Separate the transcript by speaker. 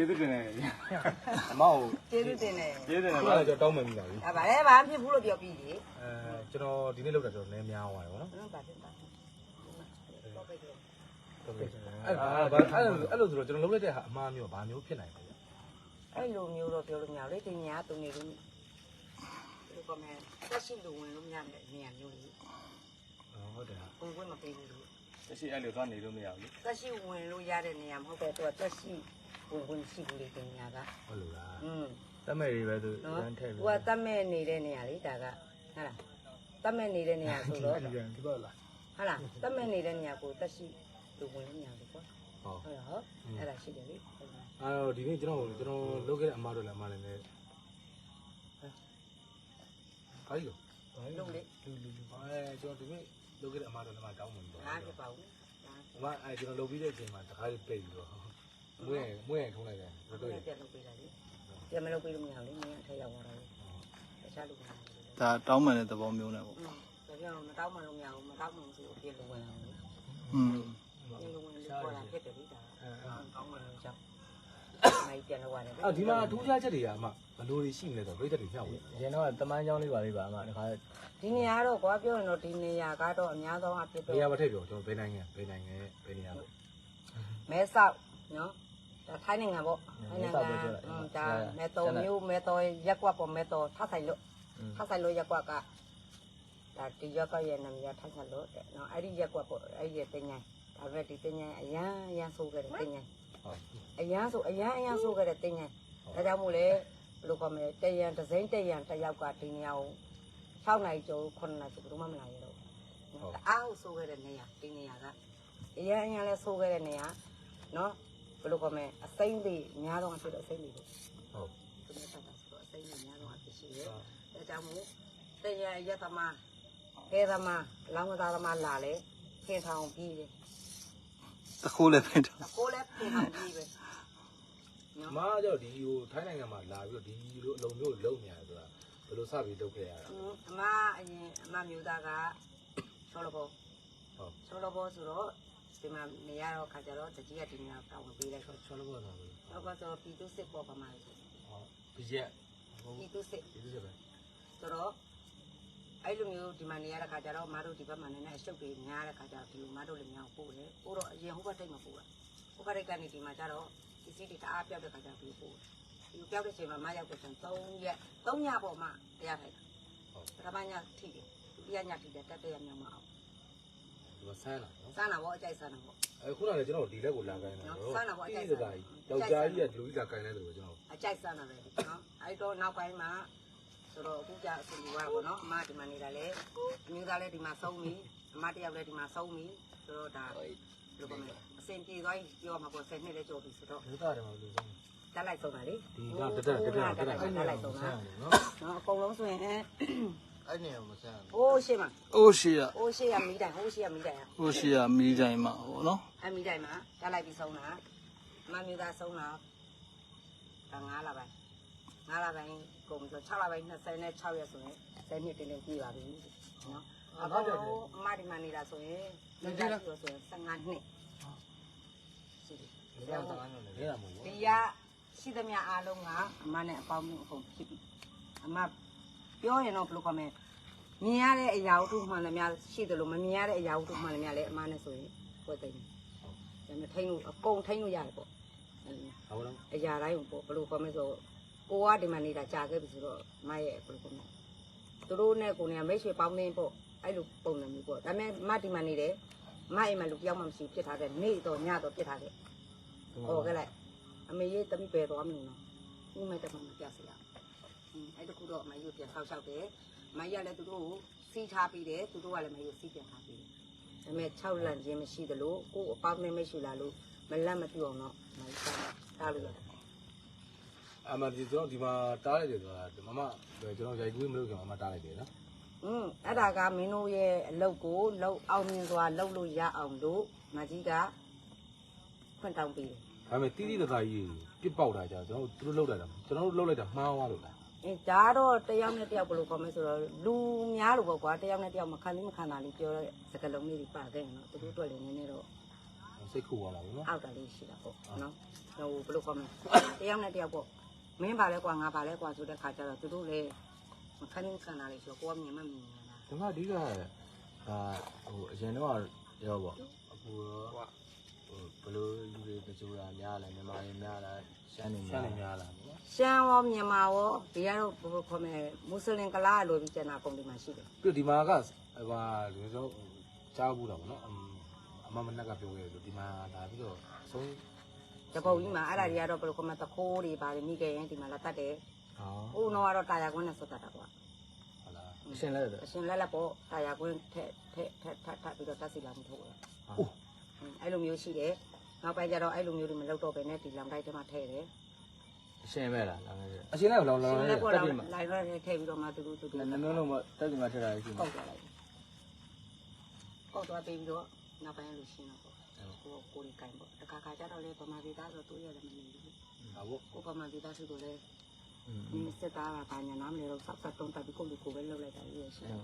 Speaker 1: ကျေးဇူးတင်တယ်အမကို
Speaker 2: ကျေးဇူးတင်တယ်
Speaker 1: ကျေးဇူးတင်တယ်
Speaker 3: ဘာလဲကျွန်တော်တောင်းမှန်ပြီလား
Speaker 2: ဒါပါလေဘာမှဖြစ်ဘူးလို့ပြောပြီးလေ
Speaker 3: အဲကျွန်တော်ဒီနေ့လောက်တာကျွန်တော်နည်းများသွားတယ်ဗောနော်
Speaker 2: ဟုတ်ပါဖြစ်ပါ
Speaker 3: အဲ့ဘာဘာအဲ့လိုအဲ့လိုဆိုတော့ကျွန်တော်လုံးလိုက်တဲ့ဟာအမှားမျိုးဘာမျိုးဖြစ်နိုင်လဲ
Speaker 2: အဲ့လိုမျိုးတော့ပြောလို့မရဘူးလေတင်ညာတုံနေလို့ဒီကမဲတက်ရှိလို့ဝင်လို့မရတဲ့နေရာမျိုးလေး
Speaker 3: ဟုတ်တယ်ဟာ
Speaker 2: ဝင်ခွင့်မပေးဘူးလို့
Speaker 1: တရှိအဲ့လိုသွားနေလို့မရဘူးလေ
Speaker 2: တက်ရှိဝင်လို့ရတဲ့နေရာမဟုတ်ပဲသူကတက်ရှိ ဝင်ခွင့်ရှိဘူးလေတင်ညာက
Speaker 3: ဟုတ်လို့လား
Speaker 2: อืม
Speaker 3: တတ်မဲ့တွေပဲသူ
Speaker 2: နော်
Speaker 3: ရန်ထည့်
Speaker 2: သူ
Speaker 3: လို့
Speaker 2: ကတတ်မဲ့နေတဲ့နေရာလေးဒါကဟုတ်လားတတ်မဲ့နေတဲ့နေရာဆိုတော့
Speaker 3: ဒီတော့လား
Speaker 2: ဟုတ်လားတတ်မဲ့နေတဲ့နေရာကိုတက်ရှိလို့ဝင်လို့မရဘူးကွာ
Speaker 3: ဟုတ်
Speaker 2: ဟုတ်လားဟုတ်အဲ့ဒါရှိတယ်လေ
Speaker 3: အဲ့တော့ဒီနေ့ကျွန်တော်ကျွန်တော်လုပ်ခဲ့တဲ့အမှားတွေလည်းအမှားလည်းနဲ့ခိုင်းလို့
Speaker 2: လုံးလေ
Speaker 3: လူလူလူအဲကျွန်တော်ဒီနေ့လုပ်ခဲ့တဲ့အမှားတွေလည်းမတောင်းမှန်ဘူး
Speaker 2: ငါဖြစ်ပါဘူး
Speaker 3: အမအဲကျွန်တော်လုပ်ပြီးတဲ့အချိန်မှာတခါလေးပိတ်ပြီးတော့ မွေးရင်မွေးရင်ထုံးလိုက်တယ်
Speaker 2: မ
Speaker 3: တွေ့
Speaker 2: ရ
Speaker 3: င်
Speaker 2: ပြန်လုပ်ပေးလိုက်လေပြန်မလုပ်ပေးလို့မရဘူးလေမင်းအထက်ရောက်သွားတော့တခြားလူကလည်း
Speaker 4: ဒါတောင်းမှန်တဲ့သဘောမျိုးနဲ့ပေါ့
Speaker 2: ဒါကြောင့်မတောင်းမှန်လို့မရဘူးမတောင်းမှန်ဆိုအပြစ်လိုဝင်အောင်လေ
Speaker 4: อืม
Speaker 2: ပြန်လိုဝင်လို့ပေါ်လာဖြစ်တယ်လေဒါတောင်းမှန်လို့ကြောင့်မိုက်ပြန်လောက်ရတယ်
Speaker 3: အော်ဒီမှာထူးခြားချက်တွေကမှဘလို့တွေရှိမလဲဆိုတော့ပြည့်တဲ့တွေမြောက်ဝင်
Speaker 5: ရင်တော့တမန်းချောင်းလေးပါလေးပါအမဒါခါ
Speaker 2: ဒီနေရာတော့ကွာပြောရင်တော့ဒီနေရာကတော့အများဆုံးအဖြစ်တော့
Speaker 3: နေရာမထည့်ပြောကျွန်တော်ဘယ်နိုင်ငံဘယ်နိုင်ငံဘယ်နေရာလဲ
Speaker 2: မဲဆောက်နော် ထိုင်းနိုင်ငံပေါ့ထိုင်းနိုင်ငံဒါမဲတော်မျိုးမဲတော်ရက်ကွက်ပေါ့မဲတော်ထားဆိုင်လို့ထားဆိုင်လို့ရက်ကွက်ကဒါဒီရက်ကရဲ့နာမည်ထားဆိုင်လို့တဲ့နော်အဲ့ဒီရက်ကွက်ပေါ့အဲ့ဒီတင်ငိုင်းဒါပဲဒီတင်ငိုင်းအရန်အရန်ဆိုးခဲ့တဲ့တင်ငို
Speaker 3: င်း
Speaker 2: အရန်ဆိုအရန်အရန်ဆိုးခဲ့တဲ့တင်ငိုင်းဒါကြောင့်မို့လဲဘယ်လိုခေါ်မလဲတရံဒဇိမ့်တရံတစ်ယောက်ကဒီနေရာကို6နိုင်ကျော်9နိုင်ဆိုဘယ်လိုမှမလာရတော့ဘူးအားကိုဆိုးခဲ့တဲ့နေရာဒီနေရာကအရန်အရန်လဲဆိုးခဲ့တဲ့နေရာနော် ဘယ်လိုခေါ်မလဲအစိမ့်တွေအများဆုံးအဖြစ်အစိမ့်တွေပေါ့
Speaker 3: ဟုတ်
Speaker 2: သူများဆက်တာဆိုတော့အစိမ့်တွေအများဆုံးအဖြစ်ရှိတယ်ဒါကြောင့်မို့တရန်ရက်သမားကဲသမားလောင်းကစားသမားလာလေခင်ထောင်ပြီးတယ်
Speaker 4: တခိုးလည်းဖြစ်တယ်
Speaker 2: ကိုလည်းခင်ထောင်ပြီးပဲ
Speaker 3: အမကြောင့်ဒီဟိုထိုင်းနိုင်ငံမှာလာပြီးတော့ဒီလိုအလုံးမျိုးလုံနေရတယ်ဆိုတာဘယ်လိုစပြီးလုပ်ခဲ့ရတာ
Speaker 2: အမအရင်အမမျိုးသားကချောလဘော
Speaker 3: ဟုတ်
Speaker 2: ချောလဘောဆိုတော့ ဒီမှာနေရတော့ခါကြတော့တကြီးကဒီနေရာတောင်းပေးလိုက်တော့
Speaker 3: ချောလို့ပါတော့ဟုတ်
Speaker 2: တော့ကတော့ပြည်သူစစ်ပေါ်ပမာဆို
Speaker 3: ဒီရက်ဟုတ်
Speaker 2: ပြည်သူစစ်
Speaker 3: ဒီလိုပဲ
Speaker 2: ဆိုတော့အဲ့လိုမျိုးဒီမှာနေရတဲ့ခါကျတော့မတို့ဒီဘက်မှာနေနေအရှုပ်တွေများတဲ့ခါကျတော့ဒီလိုမတို့လည်းများပို့တယ်ပို့တော့အရင်ဟိုဘက်တိတ်မပို့တာဟိုဘက်တိတ်ကနေဒီမှာကျတော့ဒီစီးတွေတအားပြောက်တဲ့ခါကျတော့ပြီးပို့ဒီပြောက်တဲ့ချိန်မှာမရောက်တဲ့ချိန်3ရက်3ညပေါ်မှာတရားထိုင်တာပထမညထိတယ်ဒုတိယညထိတယ်တတိယညမအောင်
Speaker 3: ဒီမှာဆန်းလာနော်
Speaker 2: စမ်းတာပေါ့အကြိုက်စမ်းတာပေါ့
Speaker 3: အဲခုနကကျွန်တော်ဒီလက်ကိုလာခိုင်းတာတော့
Speaker 2: ဆန်းတာပေါ့အကြိုက်
Speaker 3: ဒီ
Speaker 2: ဆ
Speaker 3: စ
Speaker 2: န်းတာ
Speaker 3: ကားကြီးယောက်ျားကြီးကလူကြီးလာခိုင်းတယ်လို့ကျွန်တော်
Speaker 2: အကြိုက်စမ်းတာပဲနော်အဲ့တော့နောက်ပိုင်းမှာဆိုတော့အခုကျအဆင်ပြေသွားတာပေါ့နော်အမဒီမှာနေတာလေအမျိုးသားလည်းဒီမှာဆုံးပြီအမတယောက်လည်းဒီမှာဆုံးပြီဆိုတော့ဒါဘယ်လိုပြောမလဲအဆင်ပြေသွားပြီပြောမှာပေါ့10နှစ်လည်းကြော်ပြီဆိုတော့
Speaker 3: ဒေသတွေမှာလူဆုံး
Speaker 2: တက်လိုက်ဆုံးတာလေ
Speaker 3: ဒီကတက်တက်တက်တက်တက်တက်
Speaker 2: တက်လိုက်ဆုံးတာ
Speaker 3: နော်
Speaker 2: နော်အကုန်လုံးဆိုရင်
Speaker 5: အဲ့နေအောင်မဆန်း
Speaker 2: ဟိုးရှေ့မှာ
Speaker 4: အိုးရှိရ
Speaker 2: ဟိုးရှေ့ကမီးတိုင်ဟိုးရှေ့ကမီးတိုင်
Speaker 4: ဟိုရှိရမီးတိုင်းမှာဟောနော်
Speaker 2: အမီးတိုင်မှာတက်လိုက်ပြီးဆုံးတာအမမျိုးသားဆုံးတာဒါ9လပိုင်း9လပိုင်းကုန်ဆို6လပိုင်း26ရက်ဆိုရင်10နှစ်တင်းတင်းပြည့်ပါပြီနော်အခုတော့အမဒီမှာနေတာဆိုရင်လက်ကြည့်လို့ဆိုရင်15နှစ်ရှိတယ်
Speaker 3: ဒီကတန်းနေရမှာပေါ့
Speaker 2: ဒီကရှိသမျှအားလုံးကအမနဲ့အပေါင်းအကုန်ဖြစ်ပြီအမ ပြောရင်တော့ဘယ်လိုခေါ်မလဲမြင်ရတဲ့အရာဝတ္ထုမှန်သမျှရှိတယ်လို့မမြင်ရတဲ့အရာဝတ္ထုမှန်သမျှလည်းအမနဲ့ဆိုရင်ပွဲသိတယ်ဒါပေမဲ့ထိန်းလို့အကုန်ထိန်းလို့ရတယ်ပေါ့အဲ့လိုမျိုး
Speaker 3: ဟုတ်လား
Speaker 2: အရာတိုင်းကိုပေါ့ဘယ်လိုခေါ်မလဲဆိုကိုကဒီမှာနေတာကြာခဲ့ပြီဆိုတော့မရဲ့ဘယ်လိုခေါ်မလဲသူတို့နဲ့ကိုနေမိတ်ဆွေပေါင်းသင်းပေါ့အဲ့လိုပုံစံမျိုးပေါ့ဒါပေမဲ့မဒီမှာနေတယ်မအိမ်မှာလူပြောင်းမှမရှိဖြစ်ထားတဲ့နေ့တော့ညတော့ဖြစ်ထားတဲ့ဟောခဲ့လိုက်အမေရေးတမိပဲသွားမလို့နော်ဦးမဲတမမပြစီရအောင် အဲ့တခုတော့အမေရေးပြန်ဆောက်ရှောက်တယ်မကြီးကလည်းသူတို့ကိုစီးထားပြီးတယ်သူတို့ကလည်းမကြီးကိုစီးပြန်ထားပြီးတယ်ဒါပေမဲ့6လန့်ခြင်းမရှိသလိုကိုယ်အပေါင်းနဲ့မရှိလာလို့မလန့်မပြအောင်တော့မကြီးတားလို့ရတယ်
Speaker 3: အမဒီကျွန်တော်ဒီမှာတားလိုက်တယ်ဆိုတာမမကျွန်တော်ရိုက်ကူးမလို့ကျွန်တော်အမတားလိုက်တယ်နော်
Speaker 2: อืมအဲ့ဒါကမင်းတို့ရဲ့အလုပ်ကိုလုပ်အောင်မြင်စွာလုပ်လို့ရအောင်လို့မကြီးကဖွင့်တောင်းပေးတယ်
Speaker 3: ဒါပေမဲ့တီးတီးတသားကြီးပြစ်ပေါက်တာကြာကျွန်တော်တို့လှုပ်လိုက်တာကျွန်တော်တို့လှုပ်လိုက်တာမှားသွားလို့လား
Speaker 2: အဲဒါတော့တယောက်နဲ့တယောက်ဘယ်လိုခေါ်မလဲဆိုတော့လူများလို့ပေါ့ကွာတယောက်နဲ့တယောက်မခံသိမခံတာလေးပြောတဲ့စကားလုံးလေးတွေပါခဲ့ရင်တော့သူတို့တွေ့လည်းနည်းနည်းတော့
Speaker 3: စိတ်ခုသွားမှာပေါ့နော်
Speaker 2: အောက်တာလေးရှိတာပေါ့နော်ဟိုဘယ်လိုခေါ်မလဲတယောက်နဲ့တယောက်ပေါ့မင်းပါလဲကွာငါပါလဲကွာဆိုတဲ့ခါကျတော့သူတို့လည်းမခန်းခံတာလေးဆိုကိုကမြင်မမြင်နေတာ
Speaker 5: ဒီမှာအဓိကဒါဟိုအရင်တော့ရောပေါ့အခုတော့ ဟိုဘလို့လူတွေကြိုးတာများလာမြန်မာတွေများလာရှမ်းနေ
Speaker 3: ဆန်း
Speaker 5: များ
Speaker 3: နေ
Speaker 5: လာ
Speaker 3: များလာပေါ့နော်
Speaker 2: ရှမ်းရောမြန်မာရောဒီကတော့ဘယ်လိုခေါ်မလဲမွတ်စလင်ကလားလိုပြီးကျန်တာကုန်ဒီမှာရှိတယ်
Speaker 3: ပြီးဒီမှာကဟိုဒီလိုကြားဘူးတာပေါ့နော်အမမနက်ကပြောခဲ့လို့ဒီမှာလာပြီးတော့ဆုံး
Speaker 2: တပုတ်ကြီးမှာအဲ့ဒါတွေကတော့ဘယ်လိုခေါ်မလဲတခိုးတွေပါတယ်မိခဲ့ရင်ဒီမှာလာတတ်တယ်
Speaker 5: ဟော
Speaker 2: ဦးတော့ကတော့တာယာကွင်းနဲ့ဆွတ်တတ်တာကွာ
Speaker 3: ဟုတ်လား
Speaker 5: အရှင်လဲတယ်
Speaker 2: အရှင်လက်လက်ပေါ့တာယာကွင်းထက်ထက်ထက်ထပ်ထပ်ပြီးတော့တက်စီလာမှုထုတ်တယ် အဲ့လိုမျိုးရှိတယ်နောက်ပိုင်းကျတော့အဲ့လိုမျိုးတွေမလုပ်တော့ဘဲနဲ့ဒီလောင်တိုက်ထဲမှာထည့်တယ်
Speaker 5: အရှင်ပဲလားလာမယ်
Speaker 3: အရှင်လည်းလောင်လောင်
Speaker 2: ရှင်
Speaker 3: လေး
Speaker 2: လက်ပေါ့လိုက်ရတဲ့ထည့်ပြီးတော့မှသူတို့သူတို့
Speaker 5: နှမျိုးလုံးမတက်ကြမှာထက်တာရှိ
Speaker 2: ကောက်သွားလိုက်ကောက်သွားပြီးတော့နောက်ပိုင်းလို့ရှင်းတော့ကိုကိုကြီးကင်ပေါ့တခါခါကျတော့လေဗမာပြည်သားဆိုသူရတယ်မနေဘူး
Speaker 3: ဟာပေါ့
Speaker 2: ကိုဗမာပြည်သားဆိုတော့လေ
Speaker 5: อืม
Speaker 2: ဒီစစ်သားကဘာညာနားမလဲတော့ဆက်ဆက်တုံးတက်ပြီးကိုလူကိုပဲလှုပ်လိုက်တာကြီးရရှိတယ်